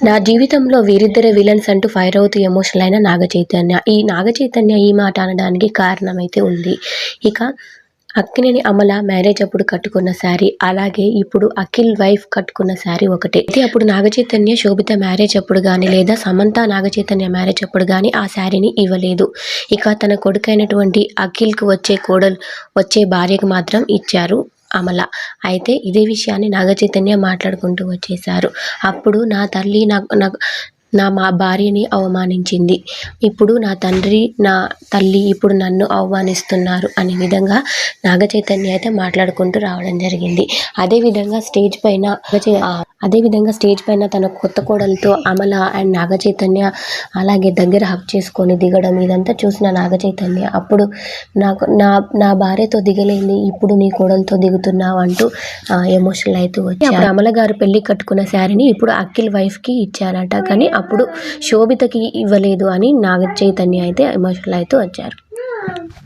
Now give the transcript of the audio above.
నా జీవితంలో వీరిద్దరే విలన్స్ అంటూ ఫైర్ అవుతూ ఎమోషనల్ అయిన నాగ చైతన్య ఈ నాగ చైతన్య ఈ మాట అనడానికి కారణం అయితే ఉంది. ఇక అక్కినేని అమల మ్యారేజ్ అప్పుడు కట్టుకున్న శారీ అలాగే ఇప్పుడు అఖిల్ వైఫ్ కట్టుకున్న శారీ ఒకటే. అయితే అప్పుడు నాగచైతన్య శోభిత మ్యారేజ్ అప్పుడు కానీ లేదా సమంత నాగచైతన్య మ్యారేజ్ అప్పుడు కానీ ఆ శారీని ఇవ్వలేదు. ఇక తన కొడుకైనటువంటి అఖిల్కి వచ్చే కోడలు వచ్చే భార్యకు మాత్రం ఇచ్చారు. అమల. అయితే ఇదే విషయాన్ని నాగ చైతన్య మాట్లాడుకుంటూ వచ్చేశారు. అప్పుడు నా తల్లి నా నా నా మా భార్యని అవమానించింది. ఇప్పుడు నా తండ్రి నా తల్లి ఇప్పుడు నన్ను అవమానిస్తున్నారు అనే విధంగా నాగ చైతన్య అయితే మాట్లాడుకుంటూ రావడం జరిగింది. అదేవిధంగా స్టేజ్ పైన అదేవిధంగా స్టేజ్ పైన తన కొత్త కోడలతో అమల అండ్ నాగ చైతన్య అలాగే దగ్గర హక్ చేసుకొని దిగడం ఇదంతా చూసిన నాగ చైతన్య అప్పుడు నాకు నా నా భార్యతో దిగలేంది ఇప్పుడు నీ కోడలతో దిగుతున్నావు అంటూ ఎమోషనల్ అవుతూ వచ్చి అప్పుడు అమల గారు పెళ్ళి కట్టుకున్న శారీని ఇప్పుడు అఖిల్ వైఫ్కి ఇచ్చారట కానీ అప్పుడు శోభితకి ఇవ్వలేదు అని నాగ చైతన్య అయితే ఎమోషనల్ అవుతూ వచ్చారు.